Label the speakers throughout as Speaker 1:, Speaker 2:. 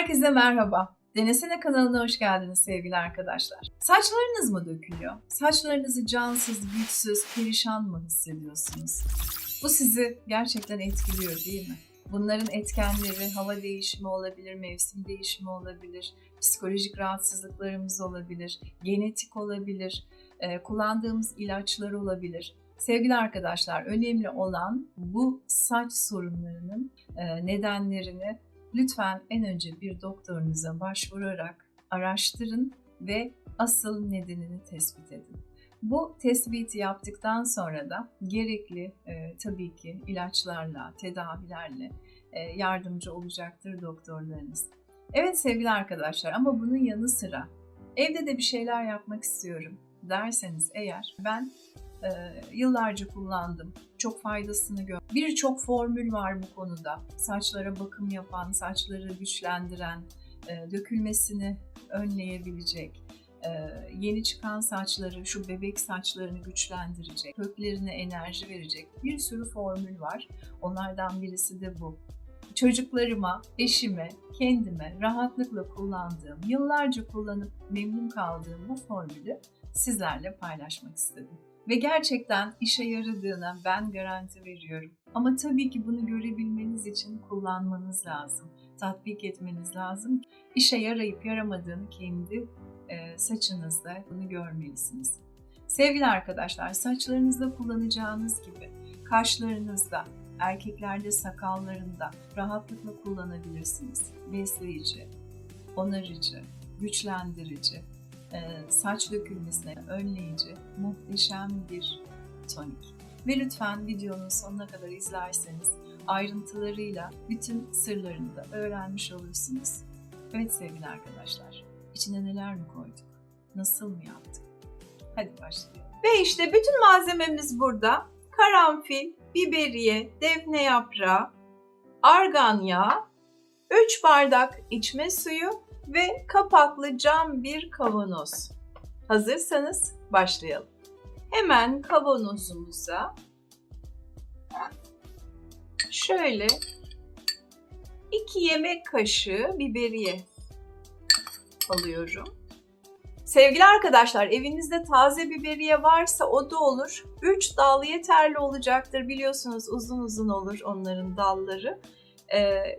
Speaker 1: Herkese merhaba. Denesene kanalına hoş geldiniz sevgili arkadaşlar. Saçlarınız mı dökülüyor? Saçlarınızı cansız, güçsüz, perişan mı hissediyorsunuz? Bu sizi gerçekten etkiliyor değil mi? Bunların etkenleri hava değişimi olabilir, mevsim değişimi olabilir, psikolojik rahatsızlıklarımız olabilir, genetik olabilir, e, kullandığımız ilaçlar olabilir. Sevgili arkadaşlar, önemli olan bu saç sorunlarının e, nedenlerini lütfen en önce bir doktorunuza başvurarak araştırın ve asıl nedenini tespit edin. Bu tespiti yaptıktan sonra da gerekli e, tabii ki ilaçlarla, tedavilerle e, yardımcı olacaktır doktorlarınız. Evet sevgili arkadaşlar ama bunun yanı sıra evde de bir şeyler yapmak istiyorum derseniz eğer ben e, yıllarca kullandım. Çok faydasını gördüm. Birçok formül var bu konuda. Saçlara bakım yapan, saçları güçlendiren, e, dökülmesini önleyebilecek, e, yeni çıkan saçları, şu bebek saçlarını güçlendirecek, köklerine enerji verecek bir sürü formül var. Onlardan birisi de bu. Çocuklarıma, eşime, kendime rahatlıkla kullandığım, yıllarca kullanıp memnun kaldığım bu formülü sizlerle paylaşmak istedim. Ve gerçekten işe yaradığına ben garanti veriyorum. Ama tabii ki bunu görebilmeniz için kullanmanız lazım. Tatbik etmeniz lazım. İşe yarayıp yaramadığını kendi e, saçınızda bunu görmelisiniz. Sevgili arkadaşlar, saçlarınızda kullanacağınız gibi kaşlarınızda, erkeklerde sakallarında rahatlıkla kullanabilirsiniz. Besleyici, onarıcı, güçlendirici, saç dökülmesine önleyici muhteşem bir tonik. Ve lütfen videonun sonuna kadar izlerseniz ayrıntılarıyla bütün sırlarını da öğrenmiş olursunuz. Evet sevgili arkadaşlar, içine neler mi koyduk? Nasıl mı yaptık? Hadi başlayalım.
Speaker 2: Ve işte bütün malzememiz burada. Karanfil, biberiye, defne yaprağı, argan yağı, 3 bardak içme suyu ve kapaklı cam bir kavanoz. Hazırsanız başlayalım. Hemen kavanozumuza şöyle 2 yemek kaşığı biberiye alıyorum. Sevgili arkadaşlar evinizde taze biberiye varsa o da olur. 3 dal yeterli olacaktır. Biliyorsunuz uzun uzun olur onların dalları.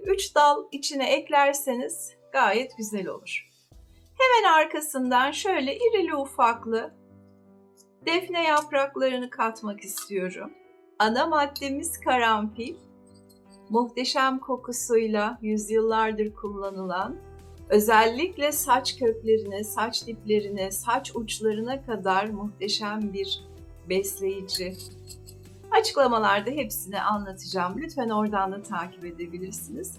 Speaker 2: 3 dal içine eklerseniz gayet güzel olur. Hemen arkasından şöyle irili ufaklı defne yapraklarını katmak istiyorum. Ana maddemiz karanfil. Muhteşem kokusuyla yüzyıllardır kullanılan, özellikle saç köklerine, saç diplerine, saç uçlarına kadar muhteşem bir besleyici. Açıklamalarda hepsini anlatacağım. Lütfen oradan da takip edebilirsiniz.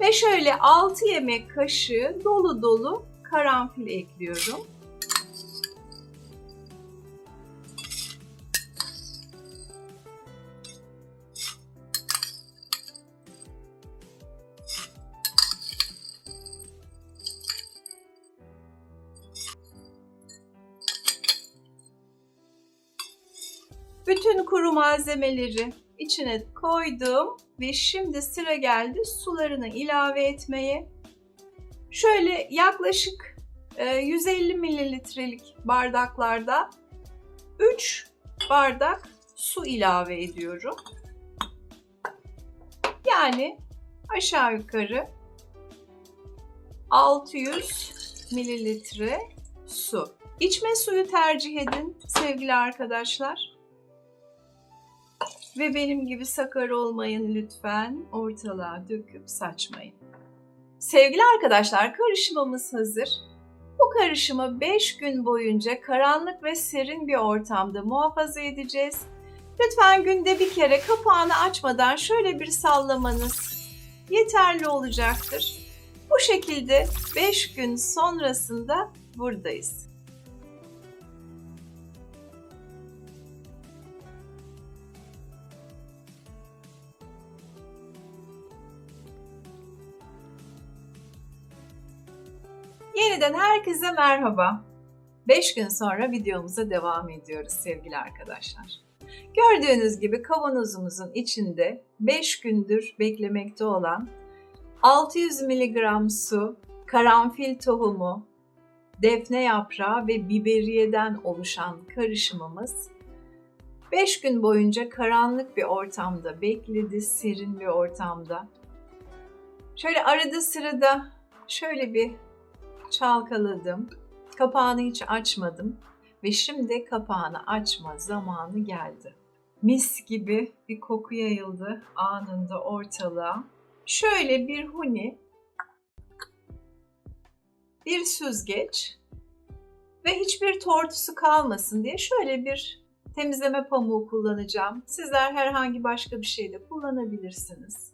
Speaker 2: Ve şöyle 6 yemek kaşığı dolu dolu karanfil ekliyorum. Malzemeleri içine koydum ve şimdi sıra geldi sularını ilave etmeye. Şöyle yaklaşık 150 e, mililitrelik bardaklarda 3 bardak su ilave ediyorum. Yani aşağı yukarı 600 mililitre su. İçme suyu tercih edin sevgili arkadaşlar. Ve benim gibi sakar olmayın lütfen. Ortalığa döküp saçmayın. Sevgili arkadaşlar karışımımız hazır. Bu karışımı 5 gün boyunca karanlık ve serin bir ortamda muhafaza edeceğiz. Lütfen günde bir kere kapağını açmadan şöyle bir sallamanız yeterli olacaktır. Bu şekilde 5 gün sonrasında buradayız. Yeniden herkese merhaba. 5 gün sonra videomuza devam ediyoruz sevgili arkadaşlar. Gördüğünüz gibi kavanozumuzun içinde 5 gündür beklemekte olan 600 mg su, karanfil tohumu, defne yaprağı ve biberiyeden oluşan karışımımız 5 gün boyunca karanlık bir ortamda bekledi, serin bir ortamda. Şöyle arada sırada şöyle bir çalkaladım. Kapağını hiç açmadım ve şimdi kapağını açma zamanı geldi. Mis gibi bir koku yayıldı anında ortalığa. Şöyle bir huni, bir süzgeç ve hiçbir tortusu kalmasın diye şöyle bir temizleme pamuğu kullanacağım. Sizler herhangi başka bir şey de kullanabilirsiniz.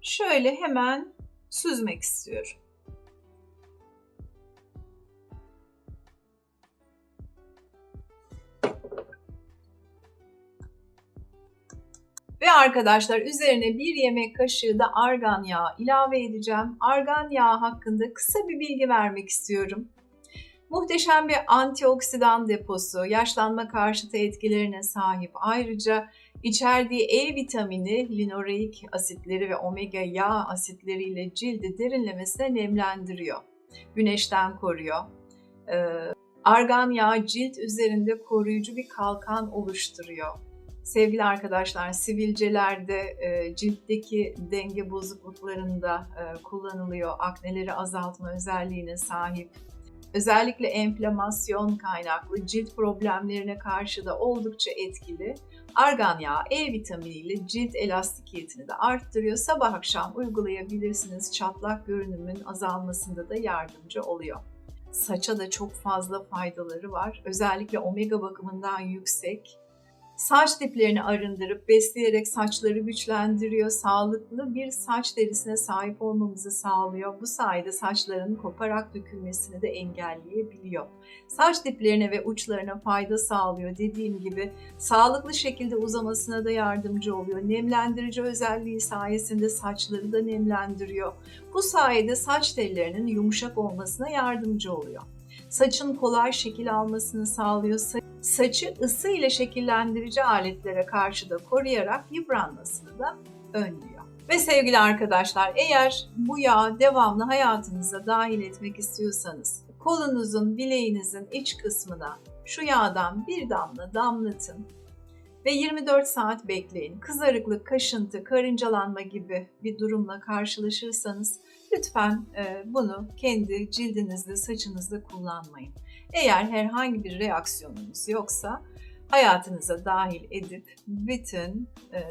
Speaker 2: Şöyle hemen süzmek istiyorum. Ve arkadaşlar üzerine bir yemek kaşığı da argan yağı ilave edeceğim. Argan yağı hakkında kısa bir bilgi vermek istiyorum. Muhteşem bir antioksidan deposu, yaşlanma karşıtı etkilerine sahip. Ayrıca içerdiği E vitamini, linoleik asitleri ve omega yağ asitleriyle cildi derinlemesine nemlendiriyor. Güneşten koruyor. Ee, argan yağı cilt üzerinde koruyucu bir kalkan oluşturuyor. Sevgili arkadaşlar, sivilcelerde, e, ciltteki denge bozukluklarında e, kullanılıyor. Akneleri azaltma özelliğine sahip. Özellikle enflamasyon kaynaklı cilt problemlerine karşı da oldukça etkili. Argan yağı E vitaminiyle cilt elastikiyetini de arttırıyor. Sabah akşam uygulayabilirsiniz. Çatlak görünümün azalmasında da yardımcı oluyor. Saça da çok fazla faydaları var. Özellikle omega bakımından yüksek. Saç diplerini arındırıp besleyerek saçları güçlendiriyor. Sağlıklı bir saç derisine sahip olmamızı sağlıyor. Bu sayede saçların koparak dökülmesini de engelleyebiliyor. Saç diplerine ve uçlarına fayda sağlıyor. Dediğim gibi sağlıklı şekilde uzamasına da yardımcı oluyor. Nemlendirici özelliği sayesinde saçları da nemlendiriyor. Bu sayede saç tellerinin yumuşak olmasına yardımcı oluyor. Saçın kolay şekil almasını sağlıyor saçı ısı ile şekillendirici aletlere karşı da koruyarak yıpranmasını da önlüyor. Ve sevgili arkadaşlar eğer bu yağı devamlı hayatınıza dahil etmek istiyorsanız kolunuzun, bileğinizin iç kısmına şu yağdan bir damla damlatın ve 24 saat bekleyin. Kızarıklık, kaşıntı, karıncalanma gibi bir durumla karşılaşırsanız lütfen bunu kendi cildinizde, saçınızda kullanmayın. Eğer herhangi bir reaksiyonunuz yoksa hayatınıza dahil edip bütün e,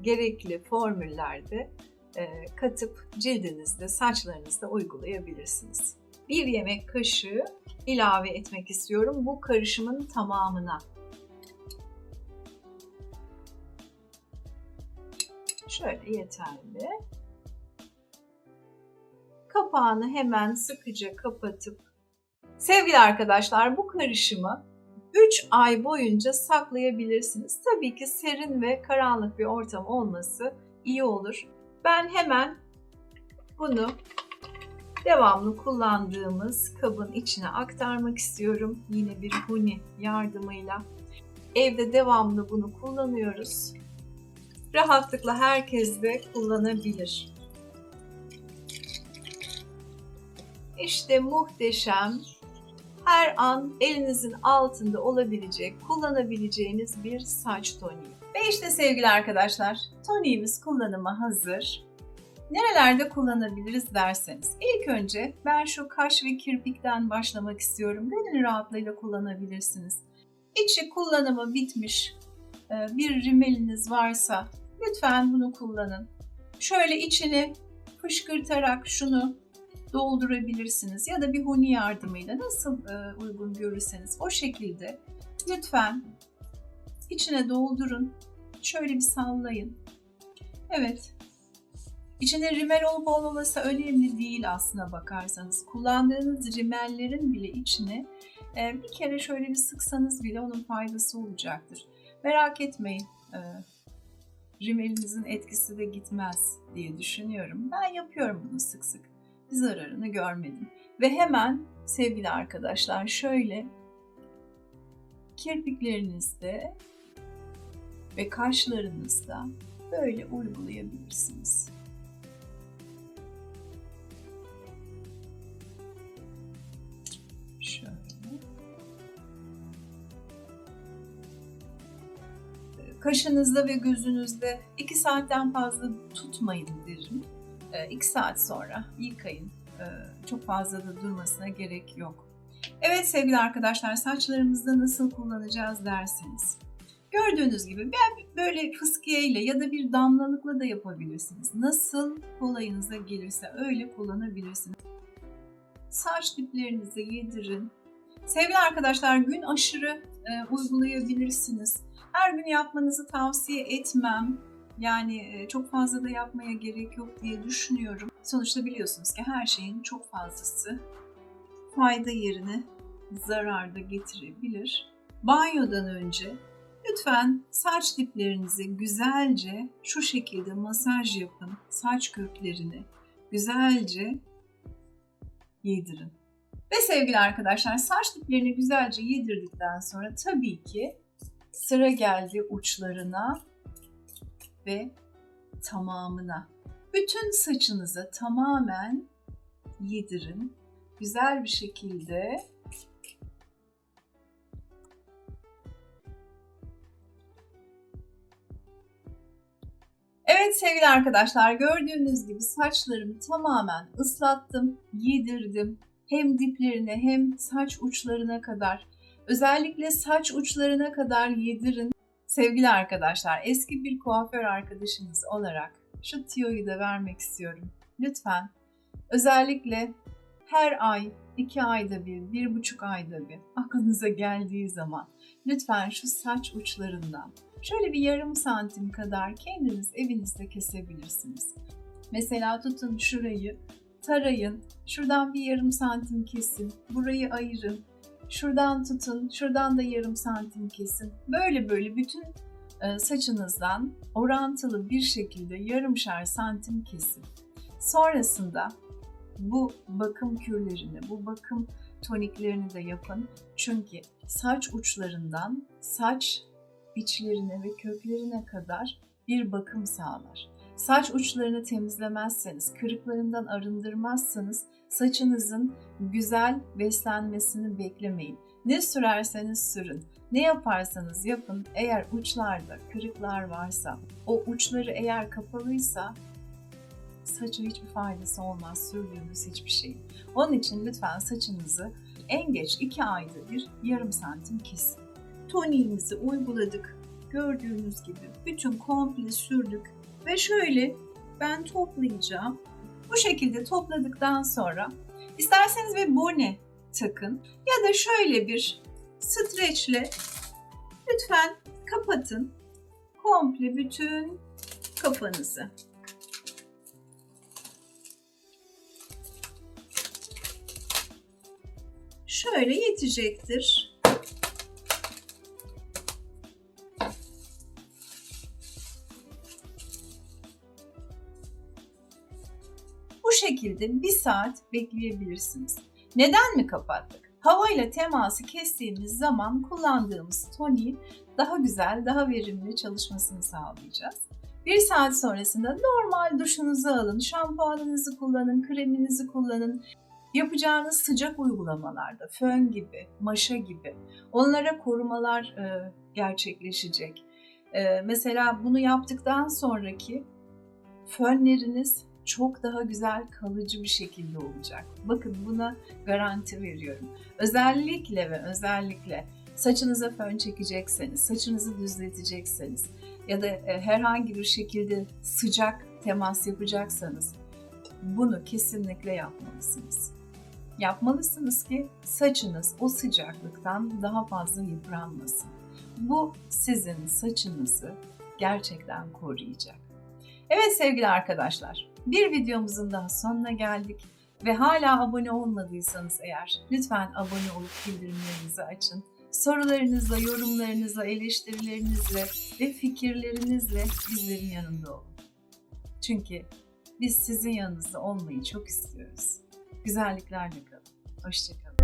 Speaker 2: gerekli formüllerde e, katıp cildinizde, saçlarınızda uygulayabilirsiniz. Bir yemek kaşığı ilave etmek istiyorum bu karışımın tamamına. Şöyle yeterli. Kapağını hemen sıkıca kapatıp Sevgili arkadaşlar bu karışımı 3 ay boyunca saklayabilirsiniz. Tabii ki serin ve karanlık bir ortam olması iyi olur. Ben hemen bunu devamlı kullandığımız kabın içine aktarmak istiyorum. Yine bir huni yardımıyla. Evde devamlı bunu kullanıyoruz. Rahatlıkla herkes de kullanabilir. İşte muhteşem her an elinizin altında olabilecek, kullanabileceğiniz bir saç toniği. Ve işte sevgili arkadaşlar, toniğimiz kullanıma hazır. Nerelerde kullanabiliriz derseniz. ilk önce ben şu kaş ve kirpikten başlamak istiyorum. Gönül rahatlığıyla kullanabilirsiniz. İçi kullanımı bitmiş e, bir rimeliniz varsa lütfen bunu kullanın. Şöyle içini fışkırtarak şunu doldurabilirsiniz ya da bir huni yardımıyla nasıl e, uygun görürseniz o şekilde lütfen içine doldurun. Şöyle bir sallayın. Evet. İçine rimel olup olmaması önemli değil aslına bakarsanız. Kullandığınız rimellerin bile içine e, bir kere şöyle bir sıksanız bile onun faydası olacaktır. Merak etmeyin. E, rimelinizin etkisi de gitmez diye düşünüyorum. Ben yapıyorum bunu sık sık zararını görmedim. Ve hemen sevgili arkadaşlar şöyle kirpiklerinizde ve kaşlarınızda böyle uygulayabilirsiniz.
Speaker 1: Şöyle. Kaşınızda ve gözünüzde 2 saatten fazla tutmayın derim. 2 saat sonra yıkayın. Ee, Çok fazla da durmasına gerek yok. Evet sevgili arkadaşlar saçlarımızda nasıl kullanacağız derseniz. Gördüğünüz gibi ben böyle fıskiye ile ya da bir damlalıkla da yapabilirsiniz. Nasıl kolayınıza gelirse öyle kullanabilirsiniz. Saç diplerinizi yedirin. Sevgili arkadaşlar gün aşırı e, uygulayabilirsiniz. Her gün yapmanızı tavsiye etmem. Yani e, çok fazla da yapmaya gerek yok diye düşünüyorum. Sonuçta biliyorsunuz ki her şeyin çok fazlası fayda yerine zarar da getirebilir. Banyodan önce lütfen saç diplerinizi güzelce şu şekilde masaj yapın. Saç köklerini güzelce yedirin. Ve sevgili arkadaşlar saç diplerini güzelce yedirdikten sonra tabii ki sıra geldi uçlarına ve tamamına. Bütün saçınızı tamamen yedirin. Güzel bir şekilde Evet sevgili arkadaşlar gördüğünüz gibi saçlarımı tamamen ıslattım, yedirdim. Hem diplerine hem saç uçlarına kadar. Özellikle saç uçlarına kadar yedirin. Sevgili arkadaşlar eski bir kuaför arkadaşınız olarak şu tiyoyu da vermek istiyorum. Lütfen özellikle her ay, iki ayda bir, bir buçuk ayda bir aklınıza geldiği zaman lütfen şu saç uçlarından şöyle bir yarım santim kadar kendiniz evinizde kesebilirsiniz. Mesela tutun şurayı, tarayın, şuradan bir yarım santim kesin, burayı ayırın, şuradan tutun, şuradan da yarım santim kesin. Böyle böyle bütün e, saçınızdan orantılı bir şekilde yarımşar santim kesin. Sonrasında bu bakım kürlerini, bu bakım toniklerini de yapın. Çünkü saç uçlarından saç içlerine ve köklerine kadar bir bakım sağlar. Saç uçlarını temizlemezseniz, kırıklarından arındırmazsanız saçınızın güzel beslenmesini beklemeyin. Ne sürerseniz sürün, ne yaparsanız yapın eğer uçlarda kırıklar varsa, o uçları eğer kapalıysa saça hiçbir faydası olmaz sürdüğünüz hiçbir şeyin. Onun için lütfen saçınızı en geç 2 ayda bir yarım santim kesin. Toniğimizi uyguladık. Gördüğünüz gibi bütün komple sürdük ve şöyle ben toplayacağım. Bu şekilde topladıktan sonra isterseniz bir bone takın ya da şöyle bir streçle lütfen kapatın komple bütün kafanızı. Şöyle yetecektir. Şekilde bir saat bekleyebilirsiniz. Neden mi kapattık? Havayla teması kestiğimiz zaman kullandığımız toniğin daha güzel, daha verimli çalışmasını sağlayacağız. Bir saat sonrasında normal duşunuzu alın, şampuanınızı kullanın, kreminizi kullanın. Yapacağınız sıcak uygulamalarda fön gibi, maşa gibi onlara korumalar e, gerçekleşecek. E, mesela bunu yaptıktan sonraki fönleriniz çok daha güzel kalıcı bir şekilde olacak. Bakın buna garanti veriyorum. Özellikle ve özellikle saçınıza fön çekecekseniz, saçınızı düzletecekseniz ya da e, herhangi bir şekilde sıcak temas yapacaksanız bunu kesinlikle yapmalısınız. Yapmalısınız ki saçınız o sıcaklıktan daha fazla yıpranmasın. Bu sizin saçınızı gerçekten koruyacak. Evet sevgili arkadaşlar, bir videomuzun daha sonuna geldik ve hala abone olmadıysanız eğer lütfen abone olup bildirimlerinizi açın. Sorularınızla, yorumlarınızla, eleştirilerinizle ve fikirlerinizle bizlerin yanında olun. Çünkü biz sizin yanınızda olmayı çok istiyoruz. Güzelliklerle kalın. Hoşçakalın.